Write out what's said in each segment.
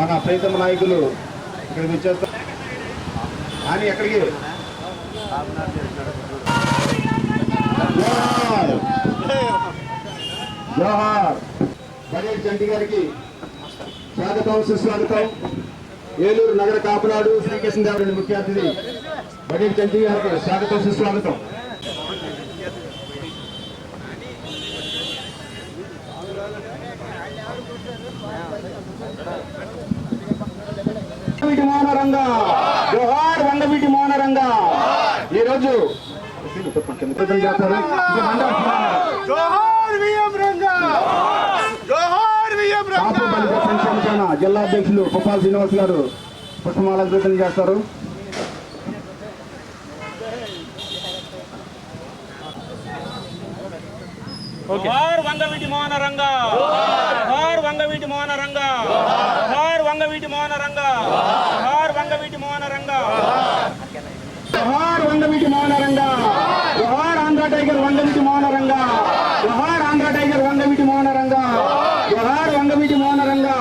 మన ప్రీతమ నాయకులు ఇక్కడికి వచ్చేస్తారు కానీ ఎక్కడికి? జోహార్. జోహార్. బడేల్ చంటి గారికి స్వాగతం సుస్వాగతం. ఏలూరు నగర కాపునాడు శ్రీకృష్ణదేవరాయల ముఖ్య అతిథి బడేల్ చంటి గారికి స్వాగతం సుస్వాగతం వంగవీటి మోహనరంగా జోహార్ వంగవీటి మోహనరంగా ఈ రోజు చేస్తారు జోహార్ విఎం రంగా జోహార్ విఎం కాపు రంగా. బాలిక సంక్షేమ సేన జిల్లా అధ్యక్షులు గోపాల్ శ్రీనివాస్ గారు పుష్పమాలంకృతం చేస్తారు. జోహార్ వంగవీటి మోహన రంగా జోహార్ వంగవీటి మోహన రంగా జోహార్ వంగవీటి మోహన రంగా జోహార్ వంగవీటి మోహన రంగా జోహార్ వంగవీటి మోహనరంగా జోహార్ ఆంధ్ర టైగర్ వంగవీటి మోహనరంగా జోహార్ ఆంధ్ర టైగర్ వంగవీటి మోహనరంగా జోహార్ వంగవీటి మోహనరంగా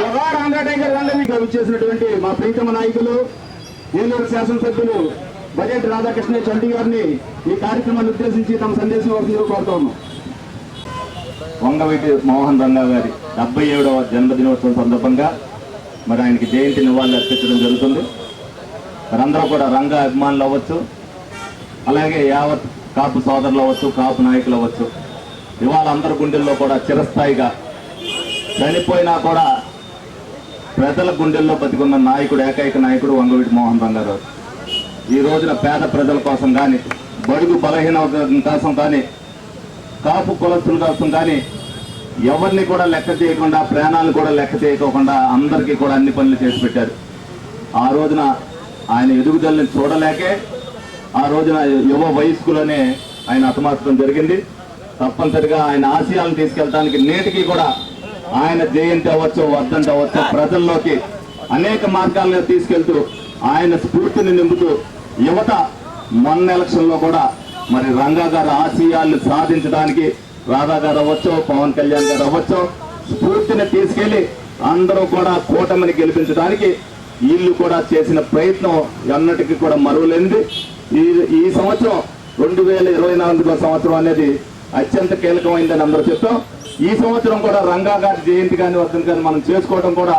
జోహార్ ఆంధ్ర టైగర్ వంగవీటి చేసినటువంటి మా ప్రీతమ నాయకులు ఏలూరు శాసనసభ్యులు బజెట్ రాధాకృష్ణ చంటి గారిని ఈ కార్యక్రమాన్ని ఉద్దేశించి తమ సందేశం వస్తుందో కోరుతా ఉన్నాం వంగవీటి మోహన్ రంగా గారి డెబ్బై ఏడవ జన్మదినోత్సవం సందర్భంగా మరి ఆయనకి జయంతి నివాళులు అర్పించడం జరుగుతుంది. మరి అందరూ కూడా రంగా అభిమానులు అవ్వచ్చు. అలాగే యావత్ కాపు సోదరులు అవ్వచ్చు కాపు నాయకులు అవ్వచ్చు. ఇవాళ అందరి గుండెల్లో కూడా చిరస్థాయిగా చనిపోయినా కూడా ప్రజల గుండెల్లో బతికున్న నాయకుడు ఏకైక నాయకుడు వంగవీటి మోహన్ రంగా గారు ఈ రోజున పేద ప్రజల కోసం కానీ బడుగు బలహీన కోసం కానీ కాపు కులస్తుల కోసం కానీ ఎవరిని కూడా లెక్క చేయకుండా ప్రాణాలు కూడా లెక్క చేయకోకుండా అందరికీ కూడా అన్ని పనులు చేసి పెట్టారు. ఆ రోజున ఆయన ఎదుగుదలని చూడలేకే ఆ రోజున యువ వయస్కులనే ఆయన హతమార్చడం జరిగింది. తప్పనిసరిగా ఆయన ఆశయాలను తీసుకెళ్ళడానికి నేటికి కూడా ఆయన జయంతి అవ్వచ్చు వర్ధంతి అవ్వచ్చు ప్రజల్లోకి అనేక మార్గాలను తీసుకెళ్తూ ఆయన స్ఫూర్తిని నింపుతూ యువత మొన్న ఎలక్షన్లో కూడా మరి రంగా గారు ఆశయాలను సాధించడానికి రాధా గారు అవ్వచ్చు పవన్ కళ్యాణ్ గారు అవ్వచ్చు స్ఫూర్తిని తీసుకెళ్ళి అందరూ కూడా కూటమిని గెలిపించడానికి వీళ్ళు కూడా చేసిన ప్రయత్నం ఎన్నటికీ కూడా మరువలేనిది. ఈ ఈ సంవత్సరం రెండు వేల ఇరవై నాలుగులో సంవత్సరం అనేది అత్యంత కీలకమైందని అందరూ చెప్తాం. ఈ సంవత్సరం కూడా రంగా గారి జయంతి కానీ వర్ధంతి కానీ మనం చేసుకోవడం కూడా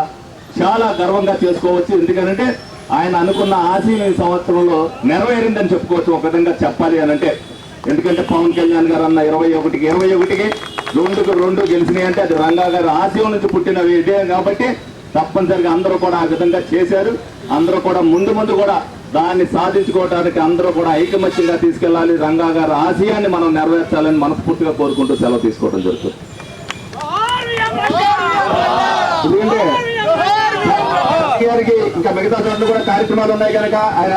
చాలా గర్వంగా చేసుకోవచ్చు. ఎందుకంటే ఆయన అనుకున్న ఆశయం ఈ సంవత్సరంలో నెరవేరిందని చెప్పుకోవచ్చు. ఒక విధంగా చెప్పాలి అని అంటే ఎందుకంటే పవన్ కళ్యాణ్ గారు అన్న ఇరవై ఒకటికి ఇరవై ఒకటికి రెండుకు రెండు గెలిచినాయి అంటే అది రంగా గారి ఆశయం నుంచి పుట్టిన విజయం కాబట్టి తప్పనిసరిగా అందరూ కూడా ఆ విధంగా చేశారు. అందరూ కూడా ముందు ముందు కూడా దాన్ని సాధించుకోవడానికి అందరూ కూడా ఐకమత్యంగా తీసుకెళ్ళాలి. రంగా గారి ఆశయాన్ని మనం నెరవేర్చాలని మనస్ఫూర్తిగా కోరుకుంటూ సెలవు తీసుకోవడం జరుగుతుంది. ఎందుకంటే గారికి ఇంకా మిగతా చోట్ల కూడా కార్యక్రమాలు ఉన్నాయి కనుక ఆయన